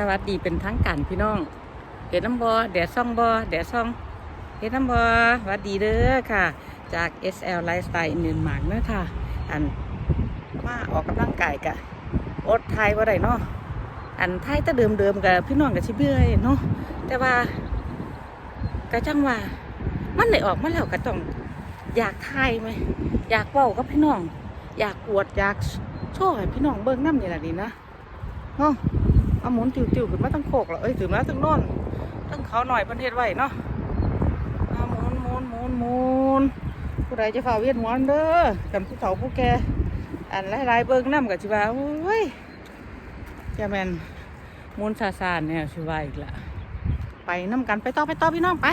สวัสดีเป็นทั้งกันพี่น้องเห็ดน้ำบอแดดซ่องบอแดดซ่องเห็ดน้ำบอสวัสดีเด้อค่ะ จาก SL Lifestyle อินเดียนมากเนาะค่ะ อันมาออกกำลังกายกะอดไทยว่าไรเนาะอันไทยแตะเดิมเดิมกับพี่น้องกับชิเบื่อเนาะแต่ว่ากะจังว่ามันได้ออกมาแล้วก็ต้องอยากไทยไหมอยากเว้ากับพี่น้อง อยากอวดอยากโชว์ให้พี่น้องเบิ่งน้ำนี่แหละดีนะเนาะ เอาหมุนติวๆขึ้นมาตั้งโคกแล้วเอ้ยถึงมาตั้งโน่นตั้งเขาหน่อยประเทศไว้เนาะเอาหมุนหมุนหมุนหมุนผู้ใดจะฝ่าเวียนหัวเด้อกันผู้เฒ่าผู้แก่อันหลายๆเบิ่งน้ำกับชิว่าโอ้ยจะแมนมุนซาซานเนี่ยชิว่าอีกละไปน้ำกันไปต่อไปต่อพี่น้องไป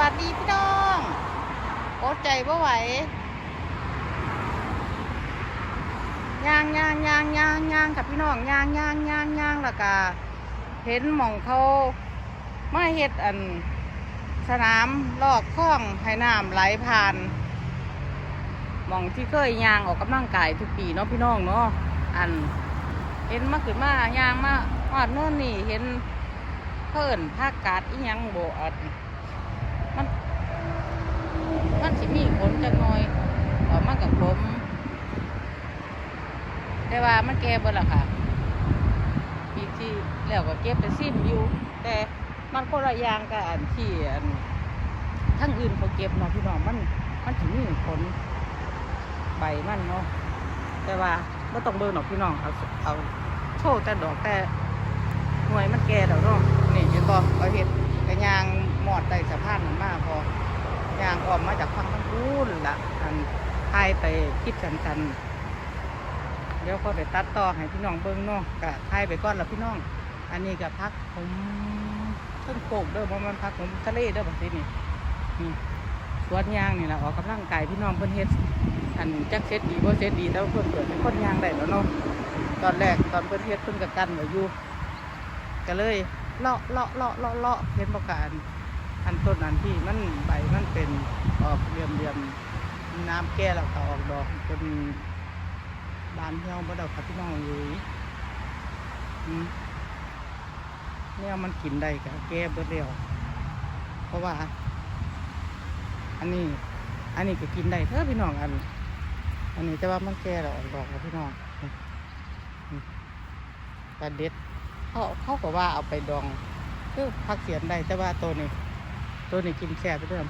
วัสดีพี่น้องอดใจว่ไหวย่างย่างย่างย่างย่างกับพี่น้องย่างย่างย่างย่างแล้วก็เห็นหม่องเขามาเฮ็ดอัน สนามลอกคลองให้น้ำไหลผ่านหม่องที่เคยย่างออกกำลังกายทุกปีเนาะพี่น้องเนาะอัน เห็นมาขึ้นมาย่างมาฮอดโน่นนี่เห็นเพิ่นภาคกาดอีหยังโบอัด มันสิมีขนจังหน่อยออกมากับผม แต่ว่ามันแก่เบิดละค่ะปีที่แล้วก็เก็บไปซิมอยู่ แต่มันคนละย่างกับอันที่อันทั้งอื่นเขาเก็บเนาะพี่น้องมันมันสิมีขนใบมันเนาะแต่ว่าไม่ต้องเบิ่งหรอกพี่น้องเอาเอาโชว์แต่ดอกแต่หน่วยมันแก่แล้วเนาะนี่เห็นบ่เราเห็ดกระยางหมอดได้สะพานมันมากพอ ยางออกมาจากฝั่งทั้งคู่ละอันทายไปคิดกันกันเดี๋ยวก็ได้ตัดต่อให้พี่น้องเบิ่งเนาะกะทายไปก่อนละพี่น้อง อันนี้ก็พักผมต้นโขกเด้อบ่แมันพักผมทะเลเด้อบัดนี้นี่สวนยางนี่แหละออกกำลังกายพี่น้องเพิ่นเฮ็ดอันจักเซ็ตดีบ่เซ็ตดีแต่ว่าเพิ่นเปิดเป็นคนยางได้แล้วเนาะตอนแรกตอนเพิ่นเฮ็ดเพิ่นก็กันไว้อยู่ก็เลยเลาะเลาะเลาะเลาะเลาะเห็นบ่กอัน อันต้นอันที่มันใบมันเป็นออกเหลี่ยมเหลี่ยมๆน้ำแก่แล้วก็ออกดอกจนบานเหี่ยวบ่ดอกครับพี่น้องเอ้ยเนี่ยมันกินได้ก็แก้เบิดเร็วเพราะว่า อันนี้ อันนี้ก็กินได้เถอะพี่น้องอัน อันนี้แต่ว่ามันแก่แล้วออกดอกแล้วพี่น้องนี่เด็ดเขาเขาก็ว่าเอาไปดองคือพักเสียนได้แต่ว่าตัวนี้ ตัวนี้กินแซ่บไปเรื่อย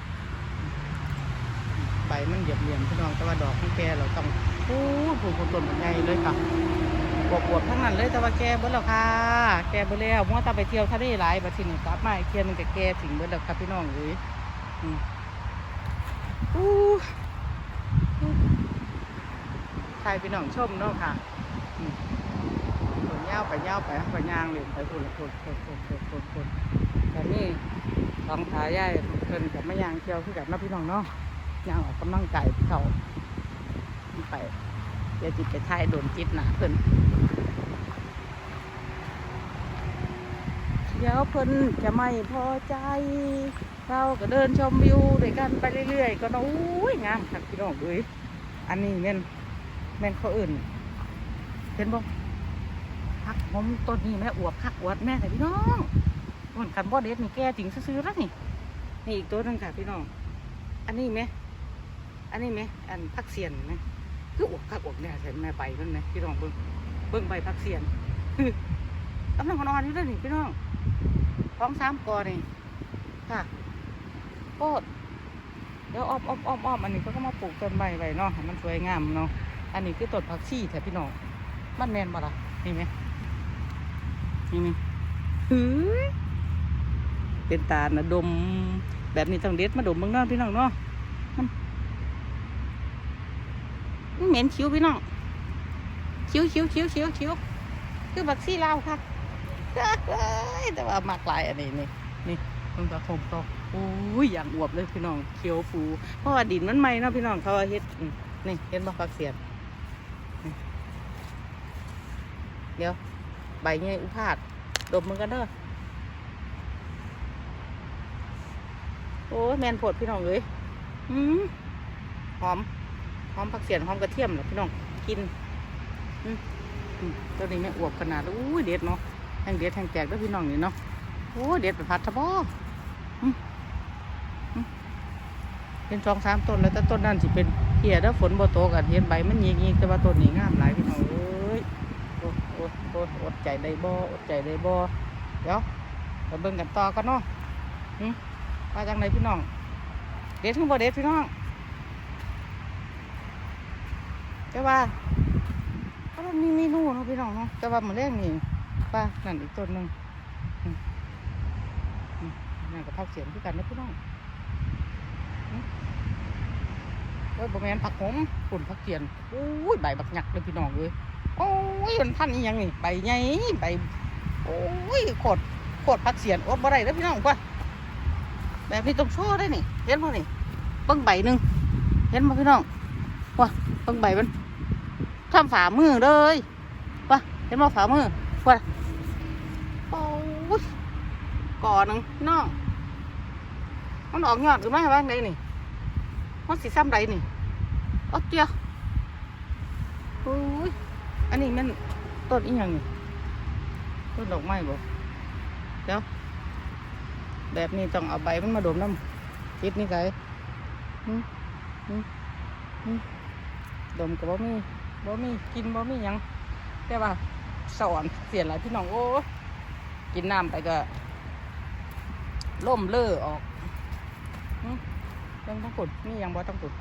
ใบมันเหยียบเหลี่ยมพี่น้องแต่ว่าดอกมันแก่เราต้องพูดพูดต้นมันใหญ่เลยค่ะบวบวบทั้งนั้นเลยแต่ว่าแกเบิดแล้วค่ะ แกเบิดแล้วมัวแตาไปเที่ยวทะเลหลายบัดทีนี้กลับมาเที่ยหนึงก็แกถึงเบิดแล้วครับพี่น้องเอ้ยอืมอู้อู้ถ่ายพี่น้องชมเนาะค่ะอืมผลย่าไปเย่าไปไปย่างเลยไปพุ่นละพุ่นพุ่นพุ่นพุ่นพุ่นพุ่นแต่นี่ ลองถ่ายย่ายเพิ่นกับไม่ย่างเที่ยวคือกับน้าพี่น้องเนาะยางออกกำลังกายเขาไปเดี๋ยวจิตไปถ่ายโดนจิตหนาเพิ่นเดี๋ยวเพิ่นจะไม่พอใจ เราก็เดินชมวิวด้วยกันไปเรื่อยๆ ก็นะอุ้ยงามคักพี่น้องเอ้ยอันนี้แม่นแม่นเขาอื่นเห็นบ่พักผมต้นนี้แม่อวบคักอวดแม่แต่พี่น้อง มันกันบ่เด็ดนี่แก่จริงซื้อๆแล้วนี่ นี่อีกตัวนึงค่ะพี่น้อง อันนี้ไหม อันนี้ไหม อันพักเสียนไหมคืออวบคักอวบแน่ใส่แม่ใบมันไหมพี่น้องเบิ้งเบิ้งใบพักเสียนกำลังนอนอยู่ด้วยนี่พี่น้องท้องสามกอนี่ค่ะโคตรเดี๋ยวอ้อมอ้อมอ้อมอ้อมอันนี้เขาก็มาปลูกต้นใบไว้เนาะมันสวยงามเนาะ อันนี้คือต้นผักชีแท้พี่น้อง มันแมนบ่ล่ะนี่ไหมนี่ไหมหือ เป็นตานะดมแบบนี้ต้องเด็ดมาดมบ้างเนาะพี่น้องเนาะมันมันเหม็นคิ้วพี่น้องคิ้วคิ้วคิ้วคิ้วคิ้วคือบักซี่ลาวค่ะแต่ว่าหมากหลายอันนี้นี่นี่มันก็คงต่อโอ้ยอย่างอวบเลยพี่น้องเขียวฟูเพราะว่าดินมันใหม่เนาะพี่น้องเขาเฮ็ดนี่เห็นบ่ฟักเสียนเดี๋ยวใบใหญ่อุพาดดมมันกันเด้อ อ้แมนโพดพี่น้องเอ้ยอืมหอม หอมผักเสียนหอมกระเทียมเหรอพี่น้อง กินอืมตัวนี้แม่อวบขนาดอู้ยเด็ดเนาะแห้งเด็ดแห้งแจกด้วยพี่น้องนี่เนาะโอ้เด็ดไปพัดทะบอเป็นสองสามต้นแล้วแต่ต้นนั่นสิเป็นเพียแล้วฝนบ่ตกกันเห็นใบมันยิงยิงแต่ว่าต้นนี้งามหลายพี่น้องเอ้ยโอ้โอ้โอ้อดใจได้บ่อดใจได้บ่เดี๋ยวไปเบิ่งกันต่อกันเนาะอืม ว่าจังไดพี่น้อง เด็ดถึงบ่เด็ดพี่น้องแต่ว่าก็มันมีเมนูเนาะพี่น้องเนาะแต่ว่ามื้อแรกนี่ป้านั่นอีกต้นหนึ่งนั่นกับผักเสียงคือกันนะพี่น้องอืมเอ้ยบะแมนผักหอมปุ่นผักเสียนโอ้ยใบบักหยักเลยพี่น้องเลยโอ้ยมันพันอีหยังนี่ใบใหญ่ใบโอ้ยโคตรโคตรผักเสียนอดบ่ได้แล้วพี่น้องกว่า แบบนี้ต้องโชว์ได้นี่ เห็นบ่นี่เบิ่งใบหนึ่งเห็นบ่พี่น้องว่าเบิ่งใบมันทำฝ่ามือเลยว่าเห็นบ่ฝ่ามือว่าโอ้ยก่อหนึ่งพี่น้องมันออกยอดหรือไม่บ้างไดนี่มันสีซ้ำใดนี่โอ้เจียโอ้ยอันนี้มันต้นอีหยังนี่ต้นดอกไม้บ่เดี๋ยว แบบนี้ต้องเอาใบมันมาดมน้ำคิดนี่ไงอืมอืมอืมดมกับบ่มีบ่มีกินบ่มียังแต่ว่าสอนเสียนหลายพี่น้องโอ้กินน้ำไปก็ล่มเล่อออกหึยังต้องกดนี่ยังบ่ต้องกด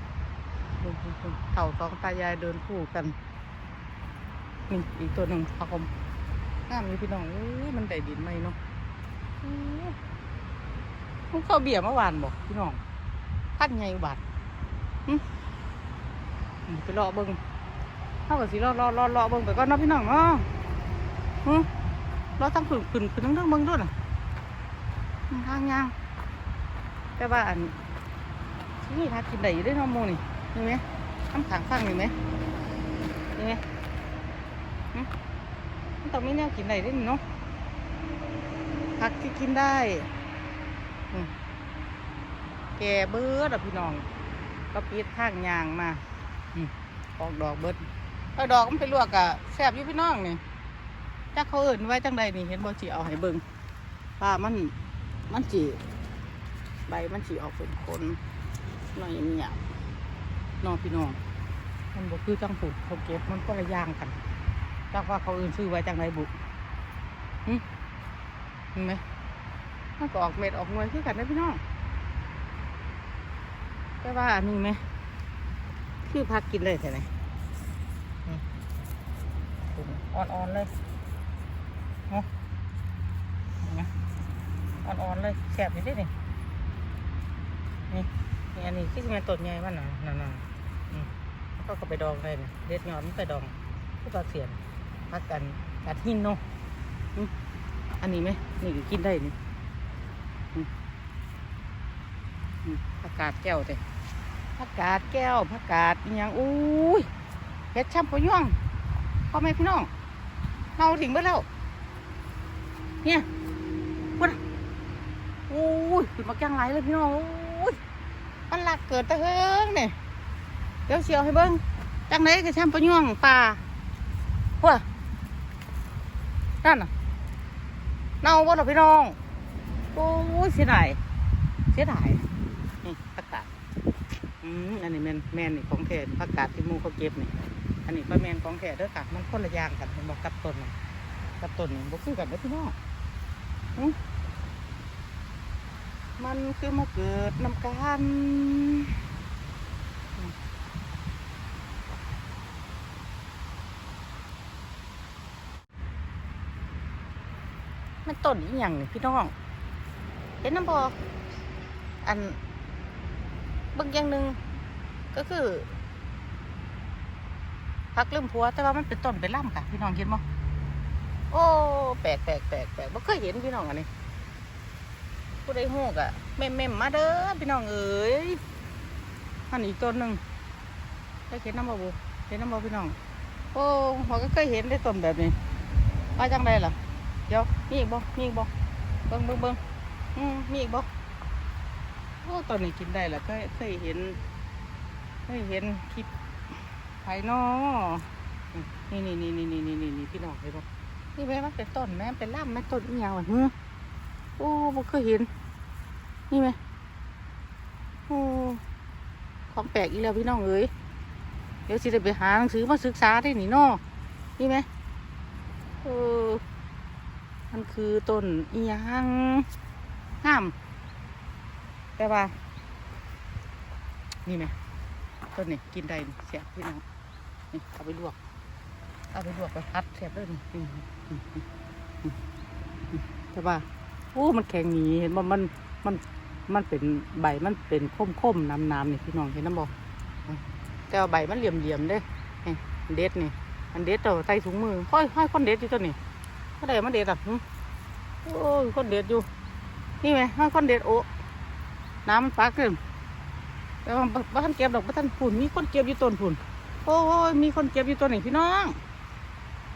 เต่าสองตายายเดินคู่กันนี่อีกตัวหนึ่งพะคมงามอยู่พี่น้องเอ้ยมันได้ดินไหมเนาะ มันเข้าเบียร์เมื่อวานบอกพี่น้องพันไงบาทหึอืมไปรอเบิ้งเท่ากับสิรอรอรอรอเบิ้งไปก่อนเนาะพี่น้องเนาะหึเราตั้งขึ้นขึ้นขึ้นทั้งทั้งเบิ่งด้วยน่ะทางยางแต่ว่าอันนี่ทากินได้อยู่ได้น้องโมนี่เห็นไหมน้ำขังฟังเห็นไหมเห็นไหมหึมันต้องมีแนวกินได้ด้วยนี่เนาะผักที่กินได้อืม แก่เบิดอะพี่น้อง ก็ปิดทางยางมาออกดอกเบิดเอาดอกมันไปลวกอะแซ่บอยู่พี่น้องนี่จักเขาเอิ่นไว้จังใดนี่เห็นบ่จีเอาให้เบิ่งว่ามันมันจีใบมันจีออกเป็นคนหน่อยเหี่ยน้องพี่น้องมันบ่คือจังผูดเขาเก็บมันก็ละย่างกันจักว่าเขาเอื่นซื้อไว้จังใดบุหึเห็นไหม มันก็ออกเม็ดออกหน่วยคือกันนะพี่น้องแต่ว่าอันนี้ไหมคือพักกินเลยใช่ไหมอ่อนๆเลยเนาะเห็นอ่อนๆเลยแสบอยู่ดินี่นี่นี่อันนี้ที่มันต้นใหญ่มันน่ะนั่นน่ะอืมแล้วก็ก็ไปดองเลยนะเด็ดยอดมันไปดองก็ปลาเสียนพักกันกัดหินเนาะอืมอันนี้ไหมนี่ก็กินได้นี่อืมอืม ผักกาดแก้วเด้ผักกาดแก้วผักกาดอหยังอุ้ยเห็ดช่ำปะย่องพ่อแม่พี่น้องเน่าทิ้งไปแล้วเนี่ยพุ่นน่ะโอ้ยขึ้นมาแกงไหลเลยพี่น้องโอ้ยมันหลักเกิดตะเฮิงเนี่ยเดี๋ยวเชียวให้เบิ้งจังไหนก็แชมปะย่องป่าหัวนั่นน่ะเน่าบ่ล่ะพี่น้องโอ้ยเสียดายเสียดาย อันนี้แมนแมนนี่ของแท้ผักกาดที่มูเขาเก็บนี่ อันนี้ปก็แมนของแท้เด้อค่ะ มันคนละอย่างกันเป็นบอกกับต้นนี่กับต้นนี่บอกคือกันเด้อพี่น้องมันคือมาเกิดน้ำกันมันต้นอีหยังนี่พี่น้อง เห็นน้ำบออัน เบางอย่างหนึ่งก็คือพักลืมผัวแต่ว่ามันเป็นต้นเป็นล่ำค่ะ พี่น้องเห็นมั้โอ้แปลกแปลกแปลกแปลกบ่เคยเห็นพี่น้องอันนี้ผู้ใดฮู้กะเม่มเม่มมาเด้อพี่น้องเอ๋ยอันอีกต้นหนึ่งเคยเห็นน้ำบ่บูเห็นน้ำบ่พี่น้อง โอ้เขาก็เคยเห็นได้ต้นแบบนี้ว่าจังไดล่ะเดี๋ยวมีอีกบ่มีอีกบ่เบิ่งเบิ่งเบิ่งอืมมีอีกบ่ โอ้ตอนนี้กินได้แล้วเคยเคยเห็นเคยเห็นคลิปภายนอกนี่นี่นี่นี่นี่นี่นี่นี่พี่น้องเห็นบ่นี่แม่มันเป็นต้นแม่เป็นล่ำแม่ต้นอีหยังวะฮึโอ้บ่เคยเห็น นี่ไหมโอ้ของแปลกอีแล้วพี่น้องเอ้ยเดี๋ยวสิได้ไปหาหนังสือมาศึกษาได้นี่นาะนี่ไหมเออมันคือต้นอีหยังงาม แต่ว่า นี่ไหมต้นนี้กินได้เสียบพี่น้องนี่เอาไปลวก เอาไปลวกไปพัดเสียบเลยนี่แต่ว่าโอ้มันแข็งหนีเห็นบ่มันมันมันเป็นใบมันเป็นค้มค้มๆน้ำน้ำนี่พี่น้องเห็นน้ำบ่แต่ว่าใบมันเหลี่ยมเหลี่ยมเด้เด็ดนี่อันเด็ดเอาใส่ถุงมือค่อยค่อยคนเด็ดอยู่ตัวนี้ก็ได้มาเด็ดอะโอ้ยคนเด็ดอยู่ นี่ไหมให้คนเด็ดโอ้ น้ำมันปักขึ้นแต่ว่าบ้านเก็บดอกบ้านผุนมีคนเก็บอยู่ต้นผุนโอ้ยมีคนเก็บอยู่ต้นนี่พี่น้อง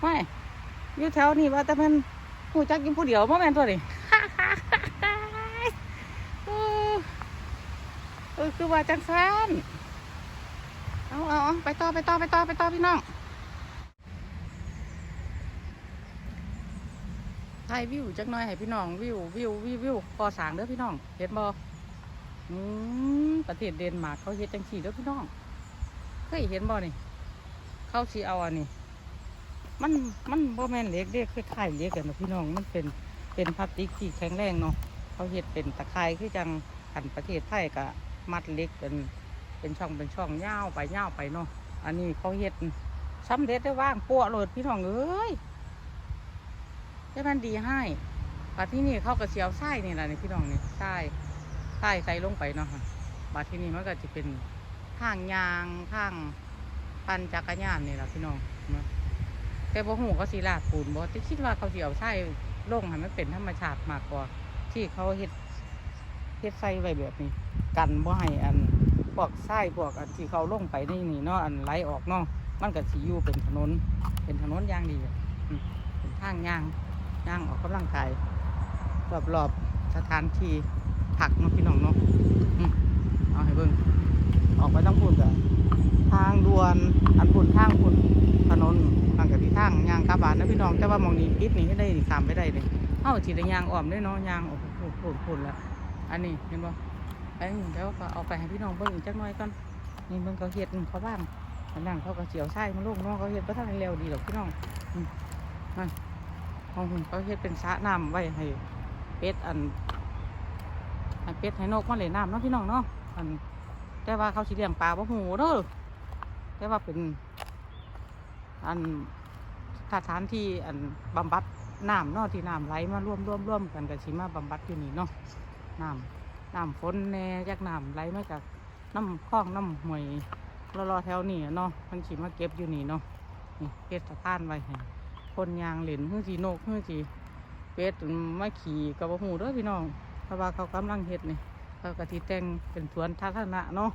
ไม่อยู่แถวนี้ว่าแต่มันผู้จักกินผู้เดียวมาแม่นตัวนี่เออเออคือว่าจังซันเอาเอาเอไปต่อไปต่อไปต่อไปต่อพี่น้องถ่ายวิวจักหน่อยให้พี่น้องวิววิววิววิวก่อสางเด้อพี่น้องเห็นบ่ อืมประเทศเดนมาร์กเขาเฮ็ดจังซี่เด้อพี่น้อง เคยเห็นบ่นี่ เขาสิเอาอันนี้ มันมันบ่แม่นเหล็กเด้คล้ายๆเหล็กกันนะพี่น้อง มันเป็นเป็นพลาสติกที่แข็งแรงเนาะ เขาเฮ็ดเป็นตะไคร้คือจังกันประเทศไทยก็มัดเหล็กเป็นเป็นช่องเป็นช่องยาวไปยาวไปเนาะ อันนี้เขาเฮ็ดสำเร็จได้ว่างปัวโหลดพี่น้องเอ้ยแต่มันดีให้บัดที่นี่เขาก็เสียวไส้นี่แหละนี่พี่น้องนี่ไส้ ไส้ใส่ลงไปเนาะบัดที่นี่มันก็จะเป็นทางยางทางปั่นจักรยานนี่แหละพี่น้องนะแต่บ่หูเขาสีลาดปูนบ่ที่คิดว่าเขาเสียวไส้ลงให้มันเป็นธรรมชาติมากกว่า ที่เขาเฮ็ดเฮ็ดไส้ไว้แบบนี้ กันบ่ให้อันพวกไส้พวกอันที่เขาลงไปนี่นี่เนาะอันไหลออกเนาะมันก็สิอยู่เป็นถนน เป็นถนนยางดีอะอืมเป็นทางยางยางออกกำลังกายรอบๆสถานที่ ผักเนาะพี่น้องเนาะอืมเอาให้เบิ่งออกไปต้องพูดกับทางด่วนอันพุ่นทางพุ่นถนนทางกับที่ทางยางกลับบ้านนะพี่น้องแต่ว่ามองนี้ปิดนี่ให้ได้นี่ข้ามไปได้เลยเอ้าสิได้ย่างอ้อมได้เนาะยางออกพุ่นพุ่นพุ่นละอันนี้เห็นบ่ไอ้เดี๋ยวก็เอาไปให้พี่น้องเบิ่งจักหน่อยก่อนนี่เบิ่งเขาเฮ็ดเขาบ้างอันนั้นเขาก็เสียวไส้มันลงเนาะเขาเฮ็ดบ่ทันเร็วดีหรอกพี่น้องมนั่นของคุณเขาเฮ็ดเป็นสระน้ำไว้ให้เป็ดอัน ให้เป็ดให้นกมาเล่นน้ำเนาะพี่น้องเนาะอันแต่ว่าเขาสิเลี้ยงปลาบ่หูเด้อแต่ว่าเป็น อันสถานที่อันบำบัดน้ำเนาะที่น้ำไหลมาร่วมร่วมร่วมกันกับชิมาบำบัดอยู่นี่เนาะน้ำน้ำฝนแน่จากน้ำไหลมาจากน้ำคลองน้ำห้วยรอๆแถวนี้อะเนาะมันชิมาเก็บอยู่นี่เนาะนี่เก็บสะพานไว้ให้คนยางเหรนเพื่อสีนกเพื่อสีเป็ดมาขี่กับหูเด้อพี่น้อง เพราะว่าเขากำลังเฮ็ดนี่เขากะทิแต่งเป็นสวนทาธารณะเนาะ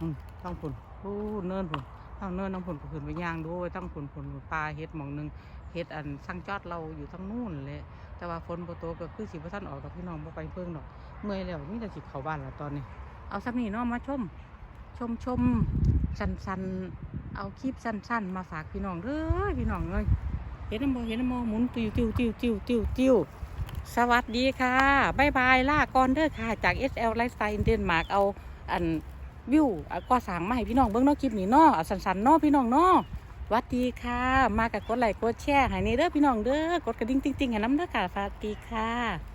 อืมต้องผุนผู้เนินผุนทั้งเนินน้ำผุนก็ขึ้นไปย่างด้วยทั้งผุนผุนปลาเฮ็ดหมองหนึงเฮ็ดอันสร้างจอดเราอยู่ทั้งนู่นแหละแต่ว่าฝนบ่ตก็คือสิบ่ทันออกดอกพี่น้องบ่ไปเพิ่งดอก เมื่อยแล้วมีแต่สิเขาบ้านล้วตอนนี้ เอาซ้ำนี่เนาะมาชม ชมชมสั้นๆ เอาคลิปสั้นๆ มาฝากพี่น้องเด้อพี่น้องเอ้ยเห็นน้ำมอเห็นน้ำมอหมุนติวติวติวติวติวติว สวัสดีค่ะบายบายล่าก่อนเด้อค่ะ จาก SL Lifestyle เดนมาร์กเอาอันวิวอะก็สั่งมาให้พี่น้องเบิ้งนอกคลิปนี้นอสันๆเนนอพี่น้องนอสวัสดีค่ะ มากับกดไลค์กดแชร์ให้นี่เด้อพี่น้องเด้อกดกระดิ่งติ๊งๆให้น้ำเด้อค่ะสวัสดีค่ะ